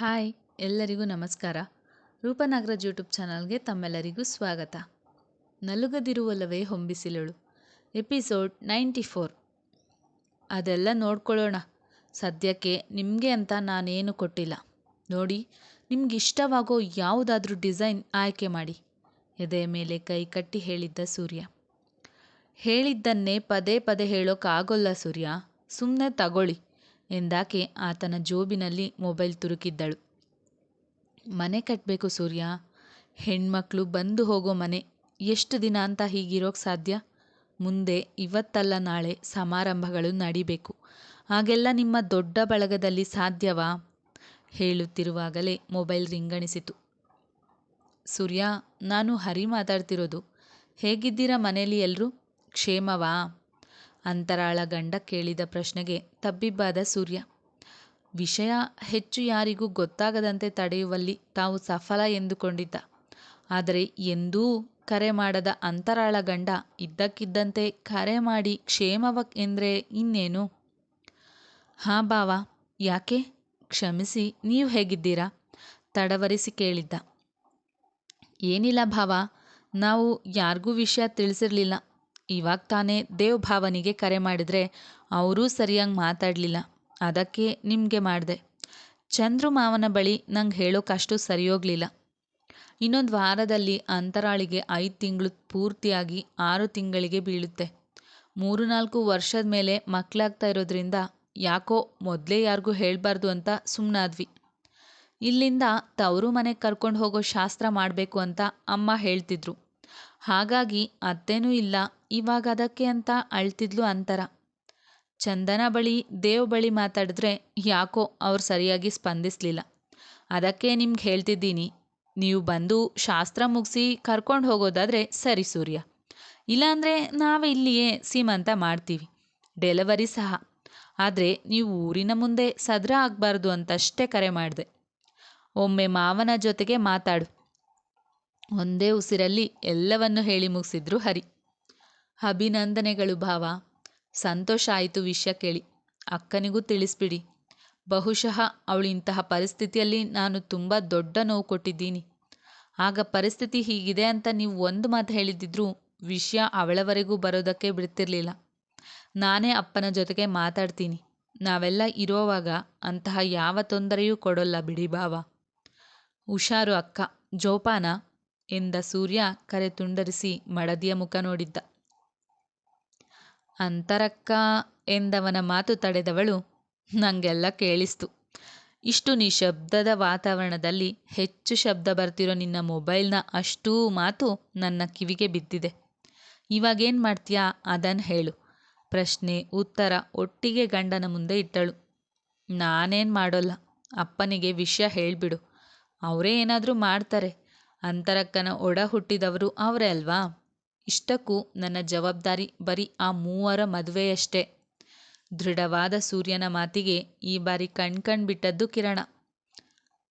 Hi, ಎಲ್ಲರಿಗೂ ನಮಸ್ಕಾರ. ರೂಪನಾಗರಾಜ್ YouTube ಚಾನಲ್ಗೆ ತಮ್ಮೆಲ್ಲರಿಗೂ ಸ್ವಾಗತ. ನಲುಗದಿರುವಲ್ಲವೇ ಹೊಂಬಿಸಿಲಳು. Episode ninety four. ಅದೆಲ್ಲ ನೋಡ್ಕೊಳ್ಳೋಣ. ಸದ್ಯಕ್ಕೆ ನಿಮಗೆ ಅಂತ ನಾನೇನು ಕೊಟ್ಟಿಲ್ಲ. ನೋಡಿ ನಿಮ್ಗೆ ಇಷ್ಟವಾಗೋ ಯಾವುದಾದ್ರೂ ಡಿಸೈನ್ ಆಯ್ಕೆ ಮಾಡಿ. ಎದೆ ಮೇಲೆ ಕೈ ಕಟ್ಟಿ ಹೇಳಿದ್ದ ಸೂರ್ಯ. ಹೇಳಿದ್ದನ್ನೇ ಪದೇ ಪದೇ ಹೇಳೋಕ್ಕಾಗೋಲ್ಲ ಸೂರ್ಯ. ಸುಮ್ಮನೆ ತಗೊಳ್ಳಿ. ಎಂದಾಕೆ ಆತನ ಜೋಬಿನಲ್ಲಿ ಮೊಬೈಲ್ ತುರುಕಿದ್ದಳು. ಮನೆ ಕಟ್ಟಬೇಕು ಸೂರ್ಯ. ಹೆಣ್ಮಕ್ಳು ಬಂದು ಹೋಗೋ ಮನೆ. ಎಷ್ಟು ದಿನ ಅಂತ ಹೀಗಿರೋಕ್ಕೆ ಸಾಧ್ಯ? ಮುಂದೆ ಇವತ್ತಲ್ಲ ನಾಳೆ ಸಮಾರಂಭಗಳು ನಡಿಬೇಕು. ಹಾಗೆಲ್ಲ ನಿಮ್ಮ ದೊಡ್ಡ ಬಳಗದಲ್ಲಿ ಸಾಧ್ಯವಾ? ಹೇಳುತ್ತಿರುವಾಗಲೇ ಮೊಬೈಲ್ ರಿಂಗಣಿಸಿತು. ಸೂರ್ಯ, ನಾನು ಹರಿ ಮಾತಾಡ್ತಿರೋದು. ಹೇಗಿದ್ದೀರಾ ಮನೇಲಿ ಎಲ್ಲರೂ ಕ್ಷೇಮವಾ? ಅಂತರಾಳ ಗಂಡ ಕೇಳಿದ ಪ್ರಶ್ನೆಗೆ ತಬ್ಬಿಬ್ಬಾದ ಸೂರ್ಯ, ವಿಷಯ ಹೆಚ್ಚು ಯಾರಿಗೂ ಗೊತ್ತಾಗದಂತೆ ತಡೆಯುವಲ್ಲಿ ತಾವು ಸಫಲ ಎಂದುಕೊಂಡಿದ್ದ. ಆದರೆ ಎಂದೂ ಕರೆ ಮಾಡದ ಅಂತರಾಳ ಗಂಡ ಇದ್ದಕ್ಕಿದ್ದಂತೆ ಕರೆ ಮಾಡಿ ಕ್ಷೇಮವ ಎಂದರೆ ಇನ್ನೇನು? ಹಾಂ ಬಾವ, ಯಾಕೆ? ಕ್ಷಮಿಸಿ, ನೀವು ಹೇಗಿದ್ದೀರಾ? ತಡವರಿಸಿ ಕೇಳಿದ್ದ. ಏನಿಲ್ಲ ಭಾವ ನಾವು ಯಾರಿಗೂ ವಿಷಯ ತಿಳಿಸಿರಲಿಲ್ಲ. ಇವಾಗ ತಾನೇ ದೇವ್ ಭಾವನಿಗೆ ಕರೆ ಮಾಡಿದ್ರೆ ಅವರೂ ಸರಿಯಾಗಿ ಮಾತಾಡಲಿಲ್ಲ. ಅದಕ್ಕೆ ನಿಮಗೆ ಮಾಡಿದೆ. ಚಂದ್ರು ಮಾವನ ಬಳಿ ನಂಗೆ ಹೇಳೋಕ್ಕಷ್ಟು ಸರಿ ಹೋಗಲಿಲ್ಲ ಇನ್ನೊಂದು ವಾರದಲ್ಲಿ ಅಂತರಾಳಿಗೆ ಐದು ತಿಂಗಳು ಪೂರ್ತಿಯಾಗಿ ಆರು ತಿಂಗಳಿಗೆ ಬೀಳುತ್ತೆ. ಮೂರು ನಾಲ್ಕು ವರ್ಷದ ಮೇಲೆ ಮಕ್ಕಳಾಗ್ತಾ ಇರೋದ್ರಿಂದ ಯಾಕೋ ಮೊದಲೇ ಯಾರಿಗೂ ಹೇಳಬಾರ್ದು ಅಂತ ಸುಮ್ಮನಾದ್ವಿ ಇಲ್ಲಿಂದ ತವರು ಮನೆಗೆ ಕರ್ಕೊಂಡು ಹೋಗೋ ಶಾಸ್ತ್ರ ಮಾಡಬೇಕು ಅಂತ ಅಮ್ಮ ಹೇಳ್ತಿದ್ರು. ಹಾಗಾಗಿ ಅತ್ತೇನೂ ಇಲ್ಲ, ಇವಾಗ ಅದಕ್ಕೆ ಅಂತ ಅಳ್ತಿದ್ಲು ಅಂತರ. ಚಂದನ ಬಳಿ, ದೇವ್ ಬಳಿ ಮಾತಾಡಿದ್ರೆ ಯಾಕೋ ಅವ್ರು ಸರಿಯಾಗಿ ಸ್ಪಂದಿಸಲಿಲ್ಲ. ಅದಕ್ಕೆ ನಿಮ್ಗೆ ಹೇಳ್ತಿದ್ದೀನಿ, ನೀವು ಬಂದು ಶಾಸ್ತ್ರ ಮುಗಿಸಿ ಕರ್ಕೊಂಡು ಹೋಗೋದಾದರೆ ಸರಿ ಸೂರ್ಯ. ಇಲ್ಲಾಂದರೆ ನಾವೇ ಇಲ್ಲಿಯೇ ಸೀಮಂತ ಮಾಡ್ತೀವಿ. ಡೆಲಿವರಿ ಸಹ. ಆದರೆ ನೀವು ಊರಿನ ಮುಂದೆ ಸದ್ರ ಆಗಬಾರ್ದು ಅಂತಷ್ಟೇ ಕರೆ ಮಾಡಿದೆ. ಒಮ್ಮೆ ಮಾವನ ಜೊತೆಗೆ ಮಾತಾಡು. ಒಂದೇ ಉಸಿರಲ್ಲಿ ಎಲ್ಲವನ್ನು ಹೇಳಿ ಮುಗಿಸಿದ್ರು ಹರಿ. ಅಭಿನಂದನೆಗಳು ಭಾವ. ಸಂತೋಷ ಆಯಿತು ವಿಷಯ ಕೇಳಿ. ಅಕ್ಕನಿಗೂ ತಿಳಿಸ್ಬಿಡಿ. ಬಹುಶಃ ಅವಳು ಇಂತಹ ಪರಿಸ್ಥಿತಿಯಲ್ಲಿ ನಾನು ತುಂಬ ದೊಡ್ಡ ನೋವು ಕೊಟ್ಟಿದ್ದೀನಿ. ಆಗ ಪರಿಸ್ಥಿತಿ ಹೀಗಿದೆ ಅಂತ ನೀವು ಒಂದು ಮಾತು ಹೇಳಿದ್ದಿದ್ರೂ ವಿಷಯ ಅವಳವರೆಗೂ ಬರೋದಕ್ಕೆ ಬಿಡ್ತಿರ್ಲಿಲ್ಲ. ನಾನೇ ಅಪ್ಪನ ಜೊತೆಗೆ ಮಾತಾಡ್ತೀನಿ. ನಾವೆಲ್ಲ ಇರೋವಾಗ ಅಂತಹ ಯಾವ ತೊಂದರೆಯೂ ಕೊಡೋಲ್ಲ ಬಿಡಿ ಭಾವ. ಹುಷಾರು ಅಕ್ಕ. ಜೋಪಾನ. ಎಂದ ಸೂರ್ಯ ಕರೆ ತುಂಡರಿಸಿ ಮಡದಿಯ ಮುಖ ನೋಡಿದ್ದ. ಅಂತರಕ್ಕ ಎಂದವನ ಮಾತು ತಡೆದವಳು ನಂಗೆಲ್ಲ ಕೇಳಿಸ್ತು. ಇಷ್ಟು ನಿಶಬ್ದದ ವಾತಾವರಣದಲ್ಲಿ ಹೆಚ್ಚು ಶಬ್ದ ಬರ್ತಿರೋ ನಿನ್ನ ಮೊಬೈಲ್ನ ಅಷ್ಟೂ ಮಾತು ನನ್ನ ಕಿವಿಗೆ ಬಿದ್ದಿದೆ. ಇವಾಗೇನ್ ಮಾಡ್ತೀಯಾ? ಅದನ್ ಹೇಳು. ಪ್ರಶ್ನೆ, ಉತ್ತರ ಒಟ್ಟಿಗೆ ಗಂಡನ ಮುಂದೆ ಇಟ್ಟಳು. ನಾನೇನ್ ಮಾಡೋಲ್ಲ. ಅಪ್ಪನಿಗೆ ವಿಷಯ ಹೇಳ್ಬಿಡು. ಅವರೇ ಏನಾದರೂ ಮಾಡ್ತಾರೆ. ಅಂತರಕ್ಕನ ಒಡ ಹುಟ್ಟಿದವರು ಅವರೇ ಅಲ್ವಾ? ಇಷ್ಟಕ್ಕೂ ನನ್ನ ಜವಾಬ್ದಾರಿ ಬರೀ ಆ ಮೂವರ ಮದುವೆಯಷ್ಟೇ. ದೃಢವಾದ ಸೂರ್ಯನ ಮಾತಿಗೆ ಈ ಬಾರಿ ಕಣ್ಕಣ್ ಬಿಟ್ಟದ್ದು ಕಿರಣ.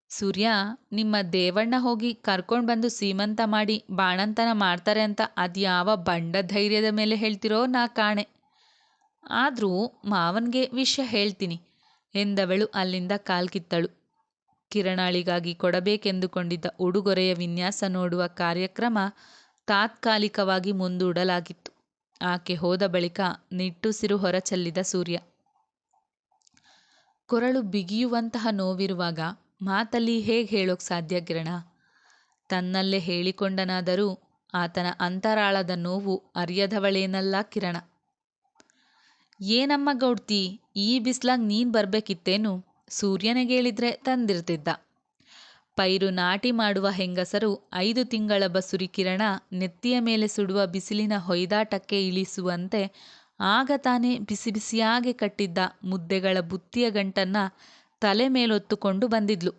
ಸೂರ್ಯ, ನಿಮ್ಮ ದೇವಣ್ಣ ಹೋಗಿ ಕರ್ಕೊಂಡು ಬಂದು ಸೀಮಂತ ಮಾಡಿ ಬಾಣಂತನ ಮಾಡ್ತಾರೆ ಅಂತ ಅದ್ಯಾವ ಬಂಡ ಧೈರ್ಯದ ಮೇಲೆ ಹೇಳ್ತಿರೋ ನಾ ಕಾಣೆ. ಆದರೂ ಮಾವನಿಗೆ ವಿಷಯ ಹೇಳ್ತೀನಿ ಎಂದವಳು ಅಲ್ಲಿಂದ ಕಾಲ್ಕಿತ್ತಳು ಕಿರಣಾಳಿಗಾಗಿ ಕೊಡಬೇಕೆಂದುಕೊಂಡಿದ್ದ ಉಡುಗೊರೆಯ ವಿನ್ಯಾಸ ನೋಡುವ ಕಾರ್ಯಕ್ರಮ ತಾತ್ಕಾಲಿಕವಾಗಿ ಮುಂದೂಡಲಾಗಿತ್ತು. ಆಕೆ ಹೋದ ಬಳಿಕ ನಿಟ್ಟುಸಿರು ಹೊರಚೆಲ್ಲಿದ ಸೂರ್ಯ. ಕೊರಳು ಬಿಗಿಯುವಂತಹ ನೋವಿರುವಾಗ ಮಾತಲ್ಲಿ ಹೇಗೆ ಹೇಳೋಕ್ ಸಾಧ್ಯ ಕಿರಣ? ತನ್ನಲ್ಲೇ ಹೇಳಿಕೊಂಡನಾದರೂ ಆತನ ಅಂತರಾಳದ ನೋವು ಅರಿಯದವಳೇನಲ್ಲ ಕಿರಣ? ಏನಮ್ಮ ಗೌಡ್ತಿ, ಈ ಬಿಸ್ಲಾಗ್ ನೀನ್ ಬರಬೇಕಿತ್ತೇನು? ಸೂರ್ಯನಿಗೆ ಹೇಳಿದ್ರೆ ತಂದಿರ್ತಿದ್ದ. ಪೈರು ನಾಟಿ ಮಾಡುವ ಹೆಂಗಸರು ಐದು ತಿಂಗಳ ಬಸುರಿ ಕಿರಣ ನೆತ್ತಿಯ ಮೇಲೆ ಸುಡುವ ಬಿಸಿಲಿನ ಹೊಯ್ದಾಟಕ್ಕೆ ಇಳಿಸುವಂತೆ ಆಗ ತಾನೇ ಬಿಸಿ ಬಿಸಿಯಾಗಿ ಕಟ್ಟಿದ್ದ ಮುದ್ದೆಗಳ ಬುತ್ತಿಯ ಗಂಟನ್ನ ತಲೆ ಮೇಲೊತ್ತುಕೊಂಡು ಬಂದಿದ್ಲು.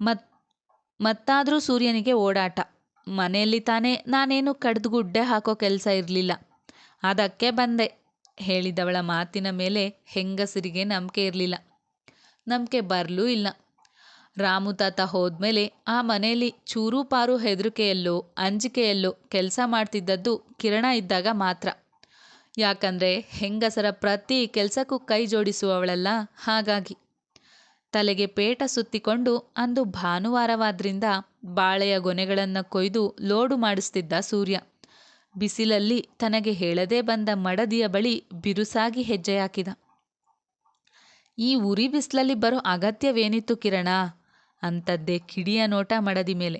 ಮತ್, ಮತ್ತಾದರೂ ಸೂರ್ಯನಿಗೆ ಓಡಾಟ. ಮನೆಯಲ್ಲಿ ತಾನೇ ನಾನೇನು ಕಡ್ದು ಗುಡ್ಡೆ ಹಾಕೋ ಕೆಲಸ ಇರಲಿಲ್ಲ. ಅದಕ್ಕೆ ಬಂದೆ. ಹೇಳಿದವಳ ಮಾತಿನ ಮೇಲೆ ಹೆಂಗಸರಿಗೆ ನಂಬಿಕೆ ಇರಲಿಲ್ಲ. ನಂಬಿಕೆ ಬರಲೂ ಇಲ್ಲ. ರಾಮು ತಾತ ಹೋದ್ಮೇಲೆ ಆ ಮನೆಯಲ್ಲಿ ಚೂರು ಪಾರು ಹೆದರಿಕೆಯಲ್ಲೋ, ಅಂಜಿಕೆಯಲ್ಲೋ ಕೆಲಸ ಮಾಡ್ತಿದ್ದದ್ದು ಕಿರಣ ಇದ್ದಾಗ ಮಾತ್ರ. ಯಾಕಂದರೆ ಹೆಂಗಸರ ಪ್ರತಿ ಕೆಲಸಕ್ಕೂ ಕೈ ಜೋಡಿಸುವವಳಲ್ಲ ಹಾಗಾಗಿ. ತಲೆಗೆ ಪೇಟ ಸುತ್ತಿಕೊಂಡು ಅಂದು ಭಾನುವಾರವಾದ್ರಿಂದ ಬಾಳೆಯ ಗೊನೆಗಳನ್ನು ಕೊಯ್ದು ಲೋಡು ಮಾಡಿಸ್ತಿದ್ದ ಸೂರ್ಯ. ಬಿಸಿಲಲ್ಲಿ ತನಗೆ ಹೇಳದೇ ಬಂದ ಮಡದಿಯ ಬಳಿ ಬಿರುಸಾಗಿ ಹೆಜ್ಜೆ ಹಾಕಿದ. ಈ ಉರಿ ಬಿಸಿಲಲ್ಲಿ ಬರೋ ಅಗತ್ಯವೇನಿತ್ತು ಕಿರಣ? ಅಂತದ್ದೇ ಕಿಡಿಯ ನೋಟ ಮಡದಿ ಮೇಲೆ.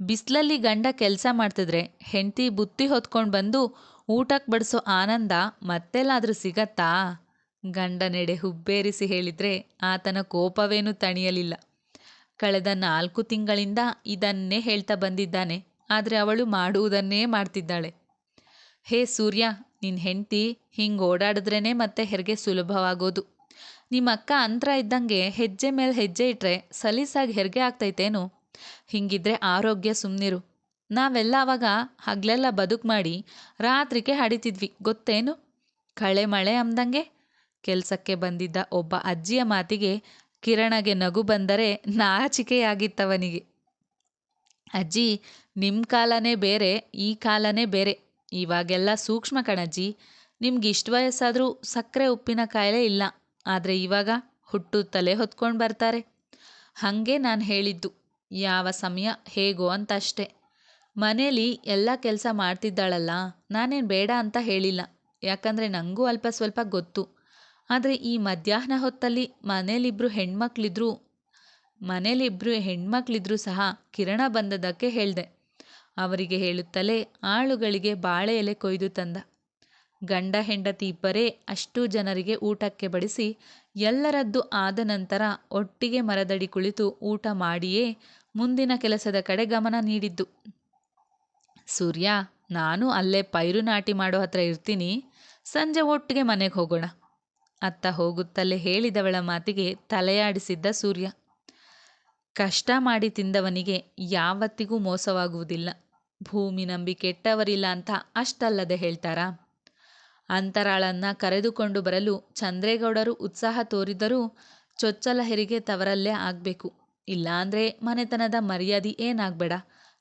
ಬಿಸಿಲಲ್ಲಿ ಗಂಡ ಕೆಲಸ ಮಾಡ್ತಿದ್ರೆ ಹೆಂಡತಿ ಬುತ್ತಿ ಹೊತ್ಕೊಂಡು ಬಂದು ಊಟಕ್ಕೆ ಬಡಿಸೋ ಆನಂದ ಮತ್ತೆಲ್ಲಾದರೂ ಸಿಗತ್ತಾ? ಗಂಡ ನೆಡೆ ಹುಬ್ಬೇರಿಸಿ ಹೇಳಿದರೆ ಆತನ ಕೋಪವೇನೂ ತಣಿಯಲಿಲ್ಲ. ಕಳೆದ ನಾಲ್ಕು ತಿಂಗಳಿಂದ ಇದನ್ನೇ ಹೇಳ್ತಾ ಬಂದಿದ್ದಾನೆ, ಆದರೆ ಅವಳು ಮಾಡುವುದನ್ನೇ ಮಾಡ್ತಿದ್ದಾಳೆ. ಹೇ ಸೂರ್ಯ ನಿನ್ನ ಹೆಂಡತಿ ಹಿಂಗೆ ಓಡಾಡಿದ್ರೇ ಮತ್ತೆ ಹೆರಿಗೆ ಸುಲಭವಾಗೋದು? ನಿಮ್ಮ ಅಕ್ಕ ಅಂತರ ಇದ್ದಂಗೆ ಹೆಜ್ಜೆ ಮೇಲೆ ಹೆಜ್ಜೆ ಇಟ್ಟರೆ ಸಲೀಸಾಗಿ ಹೆರಿಗೆ ಆಗ್ತೈತೇನು? ಹಿಂಗಿದ್ರೆ ಆರೋಗ್ಯ ಸುಮ್ಮನಿರು ನಾವೆಲ್ಲ ಅವಾಗ ಹಗಲೆಲ್ಲ ಬದುಕು ಮಾಡಿ ರಾತ್ರಿಗೆ ಹಡಿತಿದ್ವಿ, ಗೊತ್ತೇನು? ಕಳೆ ಮಳೆ ಅಂದಂಗೆ ಕೆಲಸಕ್ಕೆ ಬಂದಿದ್ದ ಒಬ್ಬ ಅಜ್ಜಿಯ ಮಾತಿಗೆ ಕಿರಣಗೆ ನಗು ಬಂದರೆ ನಾಚಿಕೆಯಾಗಿತ್ತವನಿಗೆ. ಅಜ್ಜಿ ನಿಮ್ಮ ಕಾಲನೇ ಬೇರೆ, ಈ ಕಾಲನೇ ಬೇರೆ. ಇವಾಗೆಲ್ಲ ಸೂಕ್ಷ್ಮ ಕಣಜ್ಜಿ. ನಿಮ್ಗೆ ಇಷ್ಟು ವಯಸ್ಸಾದರೂ ಸಕ್ಕರೆ ಉಪ್ಪಿನ ಕಾಯಿಲೆ ಇಲ್ಲ. ಆದರೆ ಇವಾಗ ಹುಟ್ಟು ತಲೆ ಹೊತ್ಕೊಂಡು ಬರ್ತಾರೆ. ಹಾಗೆ ನಾನು ಹೇಳಿದ್ದು, ಯಾವ ಸಮಯ ಹೇಗೋ ಅಂತ ಅಷ್ಟೆ ಮನೇಲಿ ಎಲ್ಲ ಕೆಲಸ ಮಾಡ್ತಿದ್ದಾಳಲ್ಲ, ನಾನೇನು ಬೇಡ ಅಂತ ಹೇಳಿಲ್ಲ. ಯಾಕಂದರೆ ನನಗೂ ಅಲ್ಪ ಸ್ವಲ್ಪ ಗೊತ್ತು. ಆದರೆ ಈ ಮಧ್ಯಾಹ್ನ ಹೊತ್ತಲ್ಲಿ ಮನೇಲಿಬ್ಬರು ಹೆಣ್ಮಕ್ಳಿದ್ರು ಮನೇಲಿಬ್ಬರು ಹೆಣ್ಮಕ್ಳಿದ್ರು ಸಹ ಕಿರಣ ಬಂದದಕ್ಕೆ ಹೇಳಿದೆ. ಅವರಿಗೆ ಹೇಳುತ್ತಲೇ ಆಳುಗಳಿಗೆ ಬಾಳೆ ಎಲೆ ಕೊಯ್ದು ತಂದ. ಗಂಡ ಹೆಂಡತಿ ಇಬ್ಬರೇ ಅಷ್ಟು ಜನರಿಗೆ ಊಟಕ್ಕೆ ಬಡಿಸಿ ಎಲ್ಲರದ್ದು ಆದ ನಂತರ ಒಟ್ಟಿಗೆ ಮರದಡಿ ಕುಳಿತು ಊಟ ಮಾಡಿಯೇ ಮುಂದಿನ ಕೆಲಸದ ಕಡೆ ಗಮನ ನೀಡಿದ್ದು. ಸೂರ್ಯ, ನಾನು ಅಲ್ಲೇ ಪೈರು ನಾಟಿ ಮಾಡೋ ಹತ್ರ ಇರ್ತೀನಿ. ಸಂಜೆ ಒಟ್ಟಿಗೆ ಮನೆಗೆ ಹೋಗೋಣ. ಅತ್ತ ಹೋಗುತ್ತಲೇ ಹೇಳಿದವಳ ಮಾತಿಗೆ ತಲೆಯಾಡಿಸಿದ್ದ ಸೂರ್ಯ. ಕಷ್ಟ ಮಾಡಿ ತಿಂದವನಿಗೆ ಯಾವತ್ತಿಗೂ ಮೋಸವಾಗುವುದಿಲ್ಲ. ಭೂಮಿ ನಂಬಿ ಕೆಟ್ಟವರಿಲ್ಲ ಅಂತ ಅಷ್ಟಲ್ಲದೆ ಹೇಳ್ತಾರಾ? ಅಂತರಾಳನ್ನ ಕರೆದುಕೊಂಡು ಬರಲು ಚಂದ್ರೇಗೌಡರು ಉತ್ಸಾಹ ತೋರಿದರೂ ಚೊಚ್ಚಲ ಹೆರಿಗೆ ತವರಲ್ಲೇ ಆಗ್ಬೇಕು. ಇಲ್ಲಾಂದ್ರೆ ಮನೆತನದ ಮರ್ಯಾದೆ ಏನಾಗ್ಬೇಡ.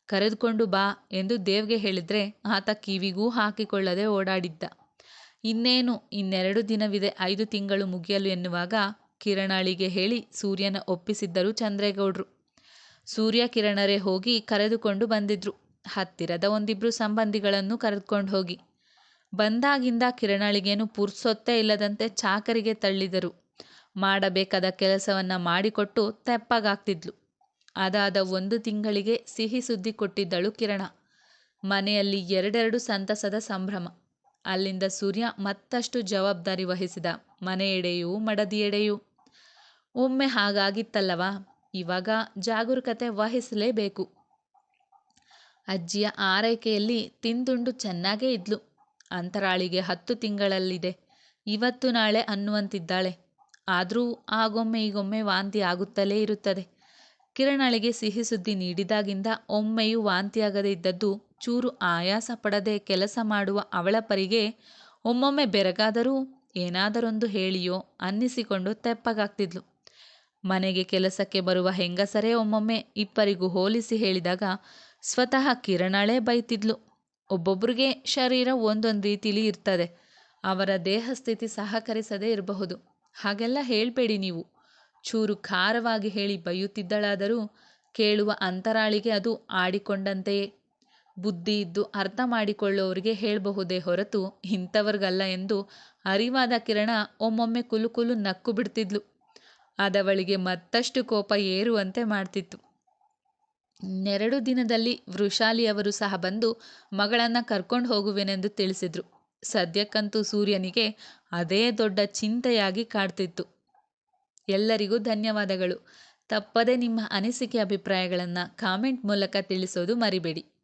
ಕರೆದುಕೊಂಡು ಬಾ ಎಂದು ದೇವ್ಗೆ ಹೇಳಿದ್ರೆ ಆತ ಕಿವಿಗೂ ಹಾಕಿಕೊಳ್ಳದೆ ಓಡಾಡಿದ್ದ. ಇನ್ನೇನು, ಇನ್ನೆರಡು ದಿನವಿದೆ, ಐದು ತಿಂಗಳು ಮುಗಿಯಲು ಎನ್ನುವಾಗ ಕಿರಣಾಳಿಗೆ ಹೇಳಿ ಸೂರ್ಯನ ಒಪ್ಪಿಸಿದ್ದರು ಚಂದ್ರೇಗೌಡರು. ಸೂರ್ಯ ಕಿರಣರೇ ಹೋಗಿ ಕರೆದುಕೊಂಡು ಬಂದಿದ್ರು. ಹತ್ತಿರದ ಒಂದಿಬ್ರು ಸಂಬಂಧಿಗಳನ್ನು ಕರೆದುಕೊಂಡು ಹೋಗಿ. ಬಂದಾಗಿಂದ ಕಿರಣಳಿಗೇನು ಪುರ್ಸೊತ್ತೇ ಇಲ್ಲದಂತೆ ಚಾಕರಿಗೆ ತಳ್ಳಿದರು. ಮಾಡಬೇಕಾದ ಕೆಲಸವನ್ನ ಮಾಡಿಕೊಟ್ಟು ತೆಪ್ಪಗಾಗ್ತಿದ್ಲು. ಅದಾದ ಒಂದು ತಿಂಗಳಿಗೆ ಸಿಹಿ ಸುದ್ದಿ ಕೊಟ್ಟಿದ್ದಳು ಕಿರಣ. ಮನೆಯಲ್ಲಿ ಎರಡೆರಡು ಸಂತಸದ ಸಂಭ್ರಮ. ಅಲ್ಲಿಂದ ಸೂರ್ಯ ಮತ್ತಷ್ಟು ಜವಾಬ್ದಾರಿ ವಹಿಸಿದ ಮನೆಯೆಡೆಯೂ ಮಡದಿಯೆಡೆಯೂ ಒಮ್ಮೆ ಹಾಗಾಗಿತ್ತಲ್ಲವಾ, ಇವಾಗ ಜಾಗರೂಕತೆ ವಹಿಸಲೇಬೇಕು. ಅಜ್ಜಿಯ ಆರೈಕೆಯಲ್ಲಿ ತಿಂದುಂಡು ಚೆನ್ನಾಗೇ ಇದ್ಲು. ಅಂತರಾಳಿಗೆ ಹತ್ತು ತಿಂಗಳಲ್ಲಿದೆ. ಇವತ್ತು ನಾಳೆ ಅನ್ನುವಂತಿದ್ದಾಳೆ. ಆದರೂ ಆಗೊಮ್ಮೆ ಈಗೊಮ್ಮೆ ವಾಂತಿ ಆಗುತ್ತಲೇ ಇರುತ್ತದೆ. ಕಿರಣಳಿಗೆ ಸಿಹಿ ಸುದ್ದಿ ನೀಡಿದಾಗಿಂದ ಒಮ್ಮೆಯೂ ವಾಂತಿಯಾಗದೇ ಇದ್ದದ್ದು ಚೂರು ಆಯಾಸ ಪಡದೆ ಕೆಲಸ ಮಾಡುವ ಅವಳ ಪರಿಗೆ ಒಮ್ಮೊಮ್ಮೆ ಬೆರಗಾದರೂ ಏನಾದರೊಂದು ಹೇಳಿಯೋ ಅನ್ನಿಸಿಕೊಂಡು ತೆಪ್ಪಗಾಗ್ತಿದ್ಲು. ಮನೆಗೆ ಕೆಲಸಕ್ಕೆ ಬರುವ ಹೆಂಗಸರೇ ಒಮ್ಮೊಮ್ಮೆ ಇಬ್ಬರಿಗೂ ಹೋಲಿಸಿ ಹೇಳಿದಾಗ ಸ್ವತಃ ಕಿರಣಳೇ ಬೈತಿದ್ಲು. ಒಬ್ಬೊಬ್ರಿಗೆ ಶರೀರ ಒಂದೊಂದು ರೀತಿಲಿ ಇರ್ತದೆ. ಅವರ ದೇಹ ಸ್ಥಿತಿ ಸಹಕರಿಸದೇ ಇರಬಹುದು. ಹಾಗೆಲ್ಲ ಹೇಳಬೇಡಿ ನೀವು. ಚೂರು ಖಾರವಾಗಿ ಹೇಳಿ ಬೈಯುತ್ತಿದ್ದಳಾದರೂ ಕೇಳುವ ಅಂತರಾಳಿಗೆ ಅದು ಆಡಿಕೊಂಡಂತೆಯೇ. ಬುದ್ಧಿ ಇದ್ದು ಅರ್ಥ ಮಾಡಿಕೊಳ್ಳೋರಿಗೆ ಹೇಳಬಹುದೇ ಹೊರತು ಇಂಥವ್ರಿಗಲ್ಲ ಎಂದು ಅರಿವಾದ ಕಿರಣ ಒಮ್ಮೊಮ್ಮೆ ಕುಲು ಕುಲು ನಕ್ಕು ಬಿಡ್ತಿದ್ಲು. ಅದವಳಿಗೆ ಮತ್ತಷ್ಟು ಕೋಪ ಏರುವಂತೆ ಮಾಡ್ತಿತ್ತು. ಇನ್ನೆರಡು ದಿನದಲ್ಲಿ ವೃಷಾಲಿಯವರು ಸಹ ಬಂದು ಮಗಳನ್ನು ಕರ್ಕೊಂಡು ಹೋಗುವೆನೆಂದು ತಿಳಿಸಿದ್ರು. ಸದ್ಯಕ್ಕಂತೂ ಸೂರ್ಯನಿಗೆ ಅದೇ ದೊಡ್ಡ ಚಿಂತೆಯಾಗಿ ಕಾಡ್ತಿತ್ತು. ಎಲ್ಲರಿಗೂ ಧನ್ಯವಾದಗಳು. ತಪ್ಪದೆ ನಿಮ್ಮ ಅನಿಸಿಕೆ ಅಭಿಪ್ರಾಯಗಳನ್ನು ಕಾಮೆಂಟ್ ಮೂಲಕ ತಿಳಿಸೋದು ಮರಿಬೇಡಿ.